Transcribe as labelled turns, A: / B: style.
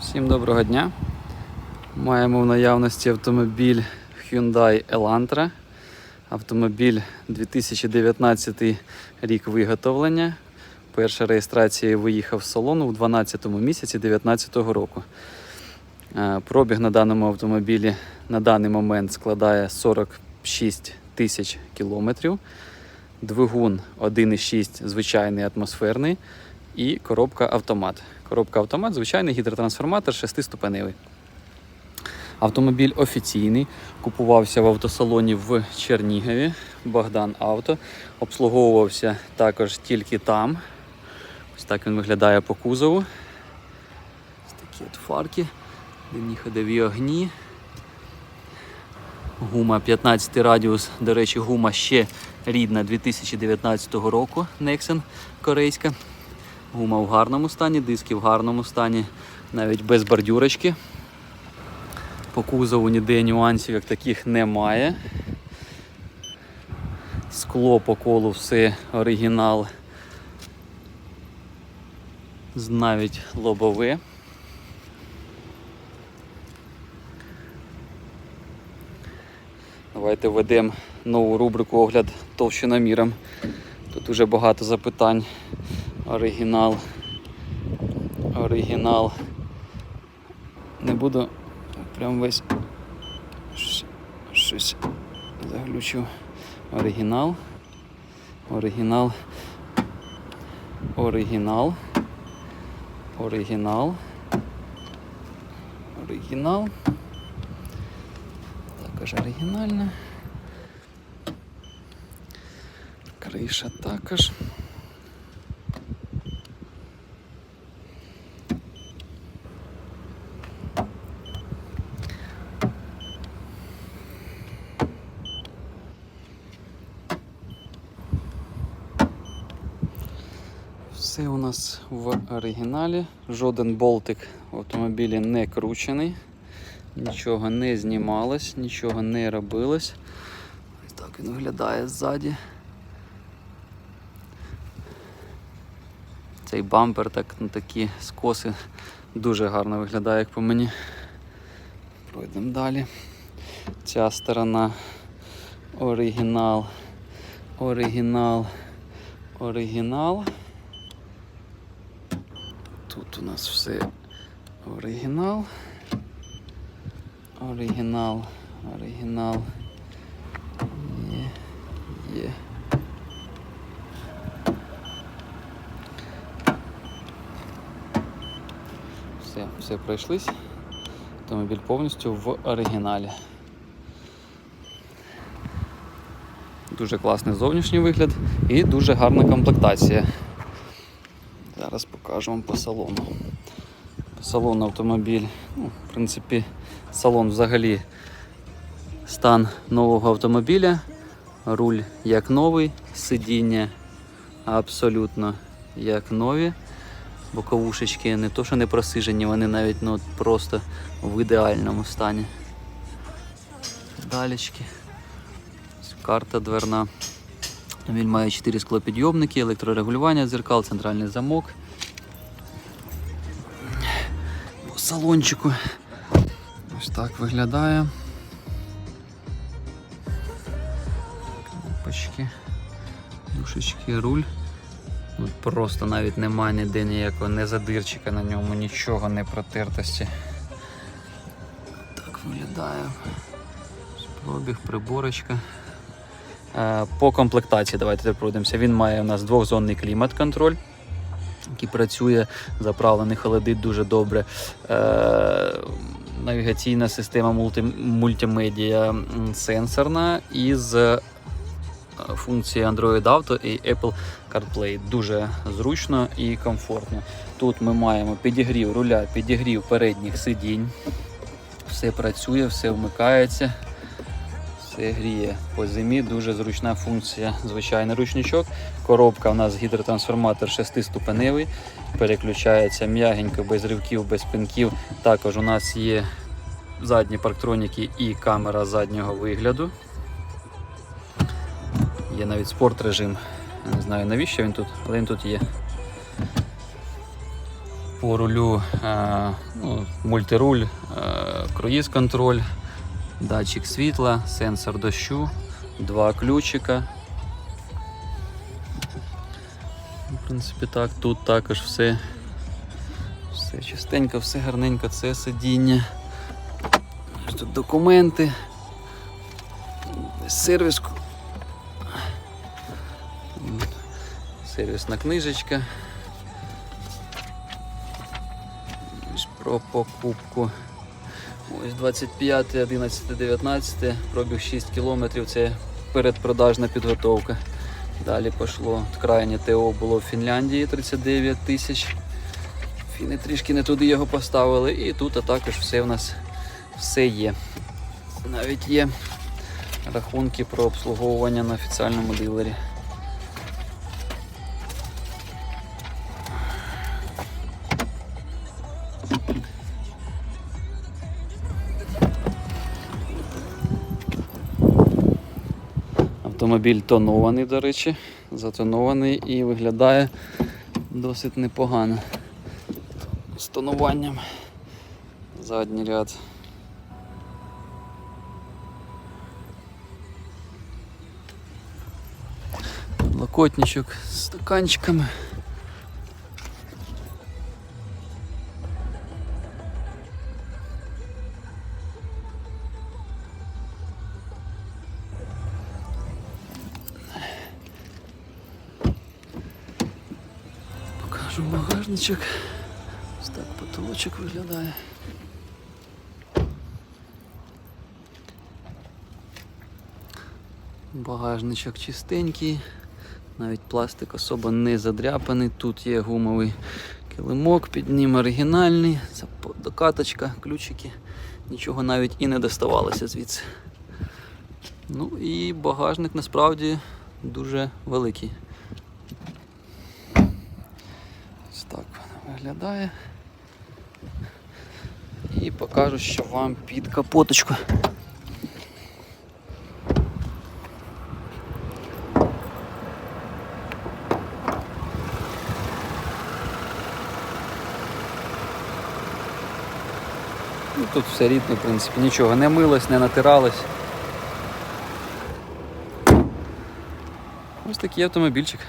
A: Всім доброго дня. Маємо в наявності автомобіль Hyundai Elantra. Автомобіль 2019 рік виготовлення. Перша реєстрація виїхав з салону в 12 місяці 2019 року. Е, Пробіг на даному автомобілі на даний момент складає 46 тисяч кілометрів. Двигун 1,6 звичайний атмосферний і коробка автомат. Коробка автомат, звичайний гідротрансформатор 6-ступеневий. Автомобіль офіційний, купувався в автосалоні в Чернігові, Богдан Авто. Обслуговувався також тільки там. Ось так він виглядає по кузову. Ось такі от фарки, дивні ходові огні. Гума 15 радіус, до речі, гума ще рідна 2019 року, Nexen корейська. Гума в гарному стані, диски в гарному стані, навіть без бордюрочки. По кузову ніде нюансів як таких немає. Скло по колу все оригінал. Навіть лобове. Давайте введемо нову рубрику огляд товщиноміром. Тут дуже багато запитань. Оригінал. Оригінал. Не буду прям весь щ- щось заглючив. Оригінал. Оригінал. Оригінал. Оригінал. Оригінал. Також оригінальна. Криша також. Все у нас в оригіналі. Жоден болтик в автомобілі не кручений, нічого не знімалось, нічого не робилось. Ось так він виглядає ззаді. Цей бампер так, ну, такі скоси дуже гарно виглядає, як по мені. Пройдемо далі. Ця сторона оригінал. Оригінал. Оригінал. Тут у нас все оригінал. Оригінал. Оригінал. Є. Є. Все, все пройшлись. Автомобіль повністю в оригіналі. Дуже класний зовнішній вигляд і дуже гарна комплектація. Зараз покажу вам по салону. По салону автомобіль. Ну, в принципі, салон взагалі стан нового автомобіля. Руль як новий, сидіння абсолютно як нові. Боковушечки не то, що не просижені, вони навіть ну, просто в ідеальному стані. Далечки. Ось Карта дверна. Він має 4 склопідйомники, електрорегулювання дзеркал, центральний замок. Салончику. Ось так виглядає. Кнопочки, душечки, руль. Тут просто навіть немає ніде ніякого не задирчика на ньому, нічого не протертості. Так виглядає. Пробіг, приборочка. Е, По комплектації давайте пройдемося. Він має у нас двохзонний клімат-контроль, який працює, заправлений, холодить дуже добре. Е, Навігаційна система мульти, мультимедіа сенсорна із е, функцією Android Auto і Apple CarPlay. Дуже зручно і комфортно. Тут ми маємо підігрів руля, підігрів передніх сидінь. Все працює, все вмикається. Все гріє по зимі, дуже зручна функція, звичайний ручничок. Коробка у нас гідротрансформатор 6-ступеневий, переключається м'ягенько, без ривків, без пинків. Також у нас є задні парктроніки і камера заднього вигляду. Є навіть спорт режим. Не знаю навіщо він тут, але він тут є. По рулю е, ну, мультируль, е, круїз контроль, датчик світла, сенсор дощу, два ключика. В принципі, так, тут також все, все чистенько, все гарненько, це сидіння. Тут документи, сервіс. Сервісна книжечка. Про покупку. Ось 25, 11, 19, пробіг 6 кілометрів, це передпродажна підготовка. Далі пішло крайнє ТО було в Фінляндії 39 тисяч. Фіни трішки не туди його поставили. І тут також все в нас все є. Навіть є рахунки про обслуговування на офіціальному дилері. Автомобіль тонований, до речі, затонований і виглядає досить непогано. З тонуванням. Задній ряд. Локотничок з стаканчиками. Покажу багажничок. Ось так потолочок виглядає. Багажничок чистенький, навіть пластик особо не задряпаний. Тут є гумовий килимок під ним оригінальний, це докаточка, ключики. Нічого навіть і не доставалося звідси. Ну і багажник насправді дуже великий. Ось так воно виглядає. І покажу, що вам під капоточку. Ну, тут все рідне, в принципі, нічого не милось, не натиралось. Ось такий автомобільчик.